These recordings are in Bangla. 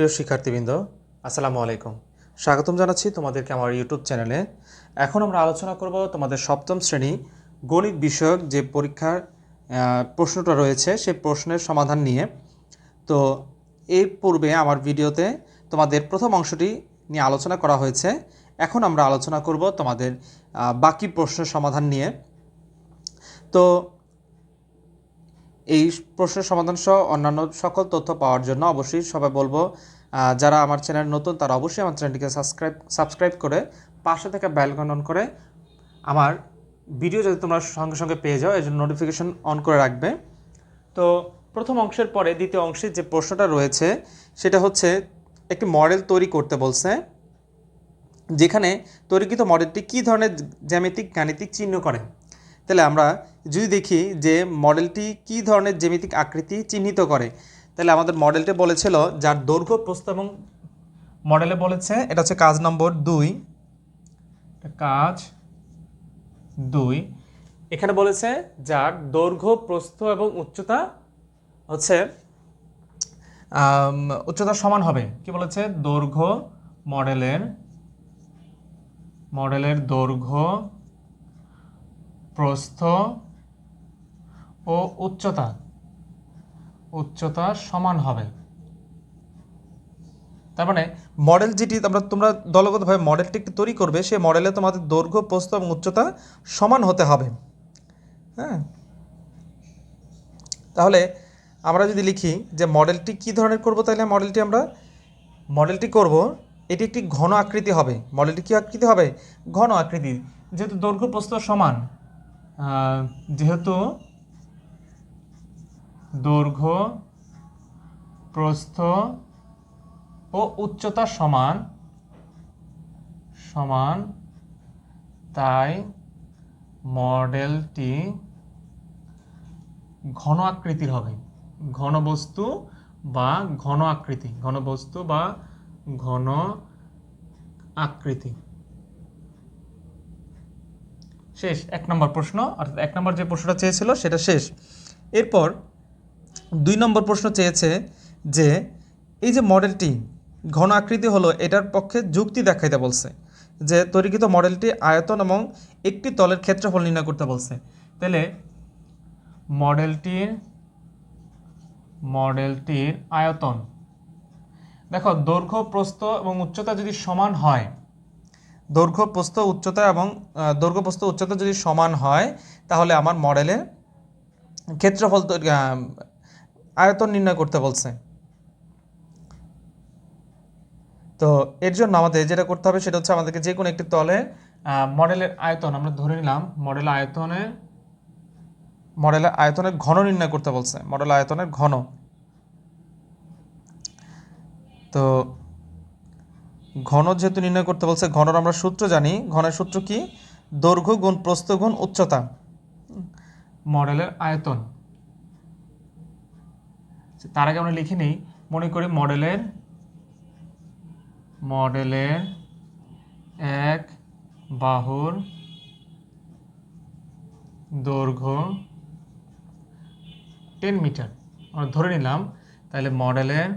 প্রিয় শিক্ষার্থীবৃন্দ, আসসালামু আলাইকুম। স্বাগতম জানাচ্ছি তোমাদেরকে আমার ইউটিউব চ্যানেলে। এখন আমরা আলোচনা করব তোমাদের সপ্তম শ্রেণি গণিত বিষয়ক যে পরীক্ষার প্রশ্নটা রয়েছে, সেই প্রশ্নের সমাধান নিয়ে। তো এর পূর্বে আমার ভিডিওতে তোমাদের প্রথম অংশটি নিয়ে আলোচনা করা হয়েছে। এখন আমরা আলোচনা করব তোমাদের বাকি প্রশ্নের সমাধান নিয়ে। তো এই প্রশ্নের সমাধান সহ অন্যান্য সকল তথ্য পাওয়ার জন্য অবশ্যই সবাই বলব যারা আমার চ্যানেল নতুন তারা অবশ্যই আমার চ্যানেলটিকে সাবস্ক্রাইব সাবস্ক্রাইব করে পাশে থেকে বেল অন করে আমার ভিডিও যদি তোমরা সঙ্গে সঙ্গে পেয়ে যাও এই জন্য নোটিফিকেশন অন করে রাখবে। তো প্রথম অংশের পরে দ্বিতীয় অংশে যে প্রশ্নটা রয়েছে, সেটা হচ্ছে একটি মডেল তৈরি করতে বলছে, যেখানে তৈরিকৃত মডেলটি কী ধরনের জ্যামিতিক গাণিতিক চিহ্ন করে? তাহলে আমরা যদি দেখি যে মডেলটি কী ধরনের জ্যামিতিক আকৃতি চিহ্নিত করে, তাহলে আমাদের মডেলটি বলেছিল যার দৈর্ঘ্য প্রস্থ এবং মডেলে বলেছে, এটা হচ্ছে কাজ নম্বর দুই। কাজ দুই। এখানে বলেছে যার দৈর্ঘ্য, প্রস্থ এবং উচ্চতা হচ্ছে উচ্চতা সমান হবে। কি বলেছে? দৈর্ঘ্য মডেলের মডেলের দৈর্ঘ্য প্রস্থ ও উচ্চতা। উচ্চতা সমান হবে। তার মানে মডেল যেটি আমরা তোমরা দলগতভাবে মডেলটি একটি তৈরি করবে সেই মডেলে তোমাদের দৈর্ঘ্য, প্রস্থ এবং উচ্চতা সমান হতে হবে। হ্যাঁ? তাহলে আমরা যদি লিখি যে মডেলটি কী ধরনের করব, তাহলে মডেলটি আমরা মডেলটি করব, এটি একটি ঘন আকৃতি হবে। মডেলটি কী আকৃতি হবে? ঘন আকৃতি। যেহেতু দৈর্ঘ্য, প্রস্থ সমান যেহেতু দৈর্ঘ্য, প্রস্থ ও উচ্চতা সমান সমান, তাই মডেলটি ঘন আকৃতির হবে। ঘনবস্তু বা ঘন আকৃতি ঘনবস্তু বা ঘন আকৃতি। শেষ, এক নম্বর প্রশ্ন, অর্থাৎ এক নম্বর যে প্রশ্নটা চেয়েছিল সেটা শেষ। এরপর দুই নম্বর প্রশ্ন চেয়েছে যে, এই যে মডেলটি ঘন আকৃতি হলো, এটার পক্ষে যুক্তি দেখাইতে বলছে যে, তৈরিকৃত মডেলটি আয়তন এবং একটি তলের ক্ষেত্রফল নির্ণয় করতে বলছে। তাহলে মডেলটির মডেলটির আয়তন, দেখো দৈর্ঘ্য, প্রস্থ এবং উচ্চতা যদি সমান হয় দৈর্ঘ্য প্রস্থ উচ্চতা এবং আহ, দৈর্ঘ্য প্রস্থ উচ্চতা যদি সমান হয় তাহলে আমার মডেলে ক্ষেত্রফল তৈরি- আয়তন নির্ণয় করতে বলছে। তো এর জন্য আমাদের যেটা করতে হবে সেটা হচ্ছে আমাদেরকে যে কোনো একটি তলে মডেলের আয়তন আমরা ধরে নিলাম মডেল আয়তনের মডেলের আয়তনের ঘন নির্ণয় করতে বলছে মডেল আয়তনের ঘন। তো ঘন যেহেতু নির্ণয় করতে বলছে, ঘনর আমরা সূত্র জানি। ঘনের সূত্র কি? দৈর্ঘ্য গুণ প্রস্থ গুণ উচ্চতা। মডেলের আয়তন। তার আগে আমরা লিখে নিই, মনে করি মডেলের মডেলের এক বাহুর দৈর্ঘ্য টেন মিটার। আমরা ধরে নিলাম, তাহলে মডেলের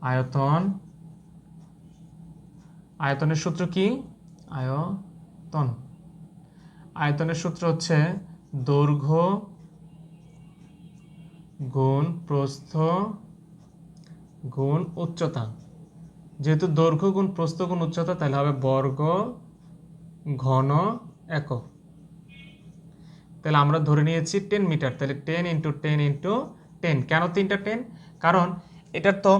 আয়তন আয়তনের সূত্র কি? আয়তন। আয়তনের সূত্র হচ্ছে দৈর্ঘ্য গুণ প্রস্থ গুণ উচ্চতা। যেহেতু দৈর্ঘ্য গুণ প্রস্থ গুণ উচ্চতা, তাহলে হবে বর্গ ঘন একক। তাহলে আমরা ধরে নিয়েছি টেন মিটার। তাহলে ten into ten into ten কেন তিনটা টেন কারণ এটার তো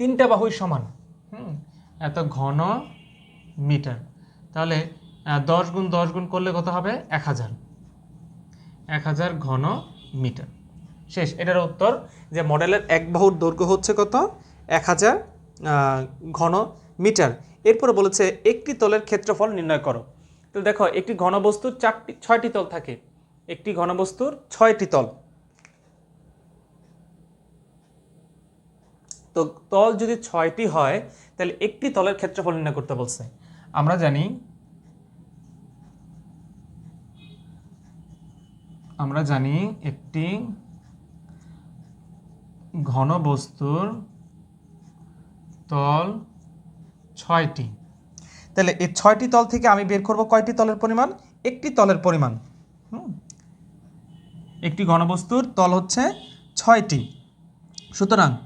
তিনটা বাহুই সমান। হুম? এত ঘন মিটার। তাহলে দশ গুণ দশ গুণ করলে কত হবে? এক হাজার। এক হাজার ঘন মিটার। শেষ, এটার উত্তর যে মডেলের এক বাহুর দৈর্ঘ্য হচ্ছে কত? এক হাজার ঘন মিটার। এরপরে বলেছে, একটি তলের ক্ষেত্রফল নির্ণয় করো। তো দেখো, একটি ঘনবস্তুর চারটি, ছয়টি তল থাকে। একটি ঘনবস্তুর ছয়টি তল। তো তল যদি ছয়টি হয়, তাহলে একটি তলের ক্ষেত্রফল নির্ণয় করতে বলছে। আমরা জানি আমরা জানি একটি ঘনবস্তুর তল ছয়টি। তাহলে এই ছয়টি তল থেকে আমি বের করব কয়টি তলের পরিমাণ? একটি তলের পরিমাণ। একটি ঘনবস্তুর তল হচ্ছে ছয়টি। সুতরাং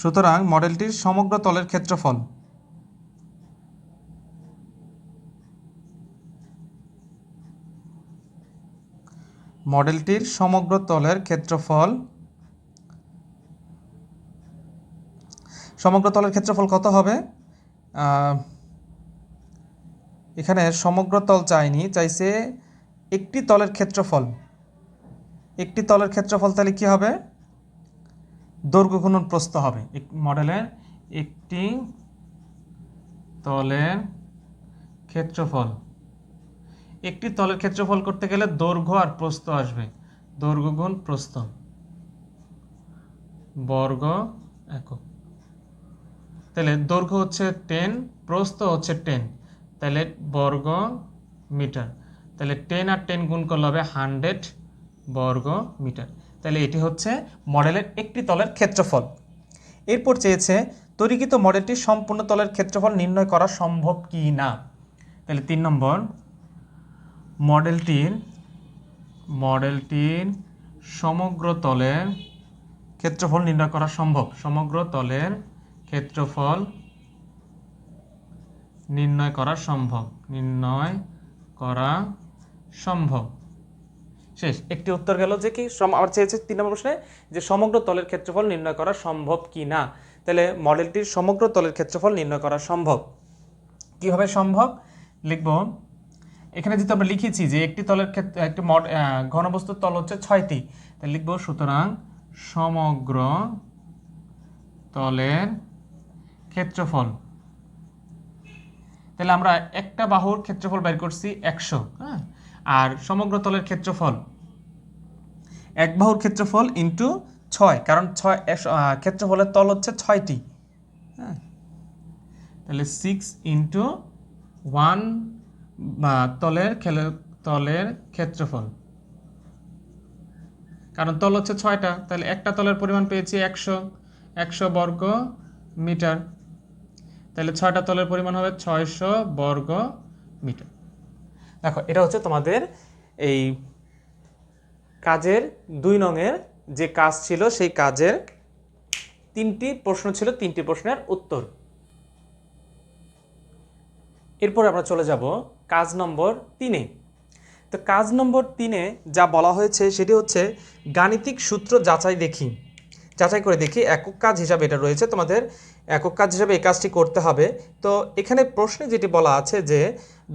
সুতরাং মডেলটির সমগ্র তলের ক্ষেত্রফল। মডেলটির সমগ্র তলের ক্ষেত্রফল সমগ্র তলের ক্ষেত্রফল কত হবে? এখানে সমগ্র তল চাইনি, চাইছে একটি তলের ক্ষেত্রফল। একটি তলের ক্ষেত্রফল তাহলে কী হবে? দৈর্ঘ্য গুণন প্রস্থ হবে। এক- মডেলের একটি তলের ক্ষেত্রফল। একটি তলের ক্ষেত্রফল করতে গেলে দৈর্ঘ্য আর প্রস্থ আসবে। দৈর্ঘ্য গুণ প্রস্থ। বর্গ একক। তাহলে দৈর্ঘ্য হচ্ছে টেন প্রস্থ হচ্ছে টেন তাহলে বর্গ মিটার। তাহলে টেন আর টেন গুণ করলে হবে হান্ড্রেড বর্গ মিটার। তাহলে এটি হচ্ছে মডেলের একটি তলের ক্ষেত্রফল। এরপর চেয়েছে, তৈরিকৃত মডেলটির সম্পূর্ণ তলের ক্ষেত্রফল নির্ণয় করা সম্ভব কি না? তাহলে তিন নম্বর, মডেলটির মডেলটির সমগ্র তলের ক্ষেত্রফল নির্ণয় করা সম্ভব। সমগ্র তলের ক্ষেত্রফল নির্ণয় করা সম্ভব। নির্ণয় করা সম্ভব। শেষ। একটি উত্তর গেল যে কি আবার চেয়েছে তিন নম্বর প্রশ্নে যে সমগ্র তলের ক্ষেত্রফল নির্ণয় করা সম্ভব কি না? তাহলে মডেলটির সমগ্র তলের ক্ষেত্রফল নির্ণয় করা সম্ভব। কীভাবে সম্ভব? লিখব। এখানে যেহেতু আমরা লিখেছি যে একটি তলের ক্ষেত্রে একটি মড ঘনবস্তুর তল হচ্ছে ছয়টি, তাহলে লিখব সুতরাং সমগ্র তলের ক্ষেত্রফল। তাহলে আমরা একটা বাহুর ক্ষেত্রফল বের করছি একশো হ্যাঁ? আর সমগ্র তলের ক্ষেত্রফল? এক বাহুর ক্ষেত্রফল ইন্টু ছয়, কারণ ছয় ক্ষেত্রফলের তল হচ্ছে ছয়টি। হ্যাঁ। তাহলে সিক্স ইন্টু ওয়ান তলের তলের ক্ষেত্রফল। কারণ তল হচ্ছে ছয়টা, তাহলে একটা তলের পরিমাণ পেয়েছি একশো একশো বর্গ মিটার। তাহলে ছয়টা তলের পরিমাণ হবে ছয়শো বর্গ মিটার। দেখো, এটা হচ্ছে তোমাদের এই কাজের দুই নঙের যে কাজ ছিল, সেই কাজের তিনটি প্রশ্ন ছিল, তিনটি প্রশ্নের উত্তর। এরপর আমরা চলে যাব কাজ নম্বর তিনে। তো কাজ নম্বর তিনে যা বলা হয়েছে, সেটি হচ্ছে গাণিতিক সূত্র যাচাই দেখি। যাচাই করে দেখি একক কাজ হিসাবে এটা রয়েছে, তোমাদের একক কাজ হিসাবে এই কাজটি করতে হবে। তো এখানে প্রশ্নে যেটি বলা আছে যে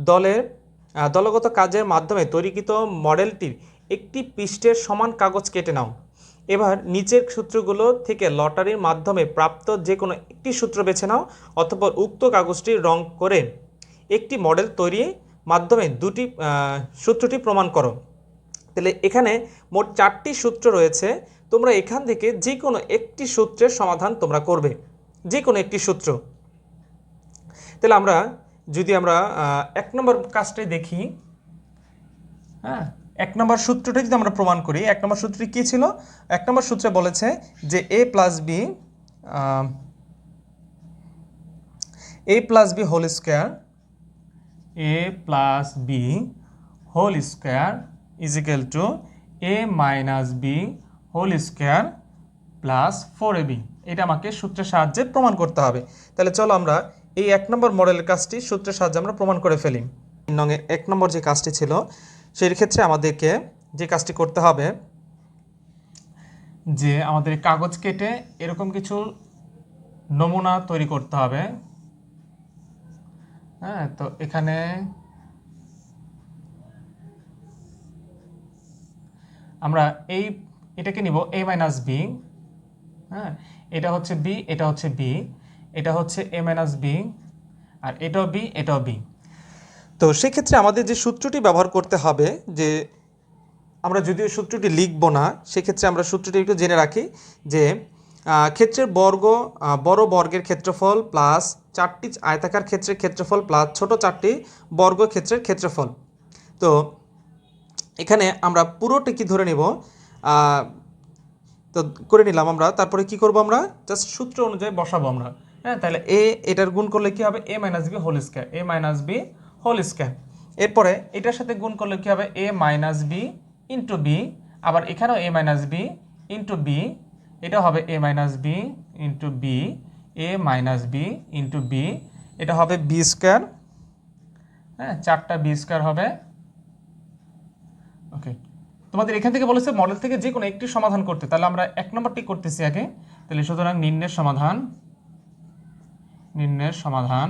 দলের দলগত কাজের মাধ্যমে তৈরিকৃত মডেলটির একটি পৃষ্ঠের সমান কাগজ কেটে নাও। এবার নিচের সূত্রগুলো থেকে লটারির মাধ্যমে প্রাপ্ত যে কোনো একটি সূত্র বেছে নাও অথবা উক্ত কাগজটি রং করে একটি মডেল তৈরির মাধ্যমে দুটি সূত্রটি প্রমাণ করো। তাহলে এখানে মোট চারটি সূত্র রয়েছে। তোমরা এখান থেকে যে কোনো একটি সূত্রের সমাধান তোমরা করবে। যে কোনো একটি সূত্র। তাহলে আমরা যদি আমরা এক নম্বর কাজটাই দেখি হ্যাঁ এক নম্বর সূত্রটা যদি আমরা প্রমাণ করি, এক নম্বর সূত্রটি কী ছিল? এক নম্বর সূত্রে বলেছে যে A plus B A plus B whole square A plus B whole square is equal to A minus B whole square plus four A B এটা আমাকে সূত্রের সাহায্যে প্রমাণ করতে হবে। তাহলে চলো আমরা এই এক নম্বর মডেলের কাজটি সূত্রের সাহায্যে আমরা প্রমাণ করে ফেলি। নঙের এক নম্বর যে কাজটি ছিল, সেই ক্ষেত্রে আমাদেরকে যে কাজটি করতে হবে, যে আমাদের কাগজ কেটে এরকম কিছু নমুনা তৈরি করতে হবে। হ্যাঁ তো এখানে আমরা এই, এটাকে নিব এ মাইনাস বি হ্যাঁ এটা হচ্ছে বি এটা হচ্ছে বি এটা হচ্ছে এ মাইনাস বি আর এটাও বি এটাও বি তো সেক্ষেত্রে আমাদের যে সূত্রটি ব্যবহার করতে হবে, যে আমরা যদিও সূত্রটি লিখব না, সেক্ষেত্রে আমরা সূত্রটি একটু জেনে রাখি যে ক্ষেত্রের বর্গ বড় বর্গের ক্ষেত্রফল প্লাস চারটি আয়তাকার ক্ষেত্রের ক্ষেত্রফল প্লাস ছোট চারটি বর্গ ক্ষেত্রের ক্ষেত্রফল। তো এখানে আমরা পুরোটি কি ধরে নেব? তো করে নিলাম আমরা, তারপরে কি করব আমরা? জাস্ট সূত্র অনুযায়ী বসাবো আমরা। হ্যাঁ তাহলে এ এটার গুণ করলে কি হবে? A minus B whole square A minus B whole square এরপরে এটার সাথে গুণ করলে কি হবে? A minus B into B আবার এখানেও A minus B into B এটা হবে A minus B into B A minus B into B এটা হবে বি স্কোয়ার হ্যাঁ চারটা বি স্কোয়ার হবে। ওকে তোমাদের এখান থেকে বলেছে মডেল থেকে যে কোনো একটি সমাধান করতে। তাহলে আমরা এক নম্বরটি করতেছি আগে। তাহলে সুতরাং নিম্নের সমাধান নিম্নের সমাধান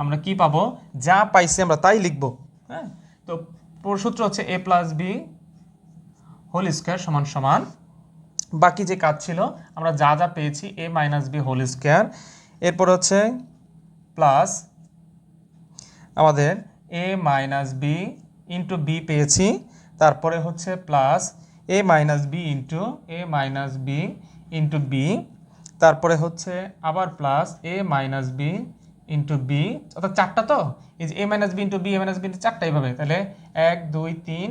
আমরা কি পাবো? যা পাইছি আমরা তাই লিখব। হ্যাঁ? তো সূত্র হচ্ছে A plus B whole square সমান সমান। বাকি যে কাজ ছিল, আমরা যা যা পেয়েছি A minus B whole square এরপর হচ্ছে প্লাস আমাদের A minus B into B পেয়েছি। তারপরে হচ্ছে plus A minus B into A minus B into B তারপরে হচ্ছে আবার plus A minus B into B অর্থাৎ চারটা তো? এই যে A minus B into B A minus B into চারটা এইভাবে। তাহলে এক, দুই, তিন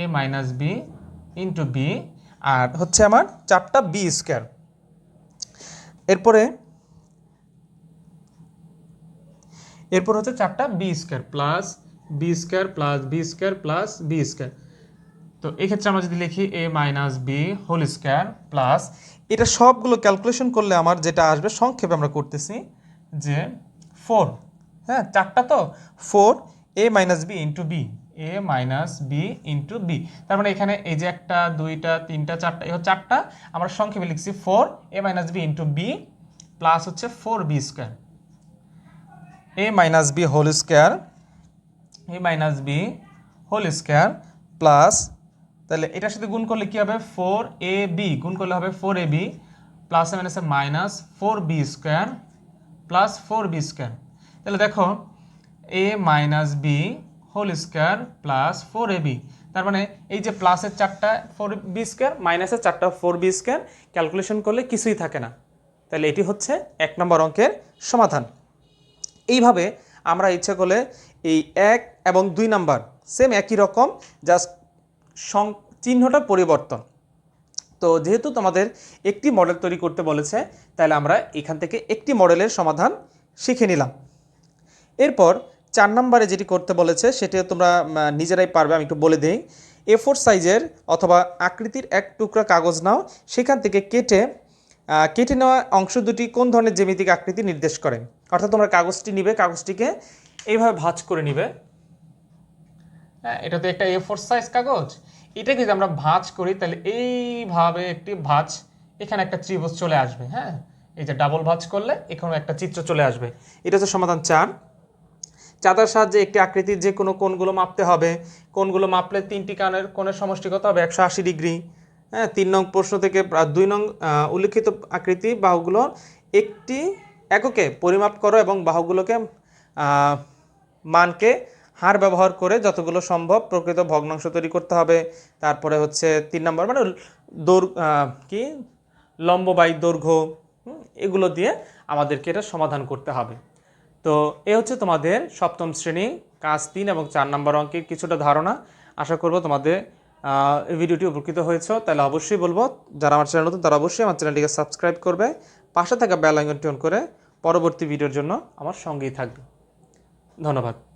A minus B into B আর হচ্ছে আমার চারটা বি স্কোয়ার এরপরে, এরপর হচ্ছে চারটা B square plus B square plus B square plus B square তো এক্ষেত্রে আমরা যদি লিখি A minus B whole square plus এটা সবগুলো ক্যালকুলেশন করলে আমার যেটা আসবে, সংক্ষেপে আমরা করতেছি যে ফোর হ্যাঁ চারটা তো? Four A minus B into B A minus B into B তার মানে এখানে এই যে একটা, দুইটা, তিনটা, চারটা, এই চারটা। আমরা সংক্ষেপে লিখছি four A minus B into B plus হচ্ছে four B square A minus B whole square A minus B whole square plus তাহলে এটার সাথে গুণ করলে কি হবে? ফোর এ বি গুণ করলে হবে ফোর এ বি প্লাস মাইনাসে minus four B square plus four B square তাহলে দেখো A minus B whole square plus four A B তার মানে এই যে প্লাসের চারটা ফোর বি স্কোয়ার মাইনাসের চারটা ফোর বি স্কোয়ার ক্যালকুলেশন করলে কিছুই থাকে না। তাহলে এটি হচ্ছে এক নম্বর অঙ্কের সমাধান। এইভাবে আমরা ইচ্ছে করলে এই এক এবং দুই নাম্বার সেম একই রকম জাস্ট চিহ্নটা পরিবর্তন। তো যেহেতু তোমাদের একটি মডেল তৈরি করতে বলেছে, তাহলে আমরা এখান থেকে একটি মডেলের সমাধান শিখে নিলাম। এরপর চার নম্বরে যেটি করতে বলেছে, সেটিও তোমরা নিজেরাই পারবে, আমি একটু বলে দিই। এ ফোর সাইজের অথবা আকৃতির এক টুকরা কাগজ নাও, সেখান থেকে কেটে কেটে নেওয়া অংশ দুটি কোন ধরনের জ্যামিতিক আকৃতি নির্দেশ করে? অর্থাৎ তোমরা কাগজটি নিবে, কাগজটিকে এইভাবে ভাঁজ করে নিবে। এটা তো একটা এ ফোর সাইজ কাগজ। এটাকে যদি আমরা ভাঁজ করি, তাহলে এইভাবে একটি ভাঁজ, এখানে একটা ত্রিভুজ চলে আসবে হ্যাঁ? এই যে ডাবল ভাঁজ করলে এখানে একটা চিত্র চলে আসবে। এটা হচ্ছে সমাধান চার। চাঁদার সাহায্যে একটি আকৃতির যে কোনো কোণগুলো মাপতে হবে। কোণগুলো মাপলে তিনটি কানের কোণের সমষ্টি কত হবে? একশো আশি ডিগ্রি। হ্যাঁ তিন নং প্রশ্ন থেকে দুই নং উল্লিখিত আকৃতি বাহুগুলো একটি এককে পরিমাপ করো এবং বাহুগুলোকে মানকে হার ব্যবহার করে যতগুলো সম্ভব প্রকৃত ভগ্নাংশ তৈরি করতে হবে। তারপরে হচ্ছে তিন নম্বর মানে আহ, কি? লম্ব বাই দৈর্ঘ্য এগুলো দিয়ে আমাদেরকে এটা সমাধান করতে হবে। তো এ হচ্ছে তোমাদের সপ্তম শ্রেণি কাজ তিন এবং চার নম্বর অঙ্কের কিছুটা ধারণা। আশা করব তোমাদের এই ভিডিওটি উপকৃত হয়েছে। তাহলে অবশ্যই বলব যারা আমার চ্যানেল নতুন তারা অবশ্যই আমার চ্যানেলটিকে সাবস্ক্রাইব করবে। পাশে থাকা বেল আইকনটি অন করে পরবর্তী ভিডিওর জন্য আমার সঙ্গেই থাকবে। ধন্যবাদ।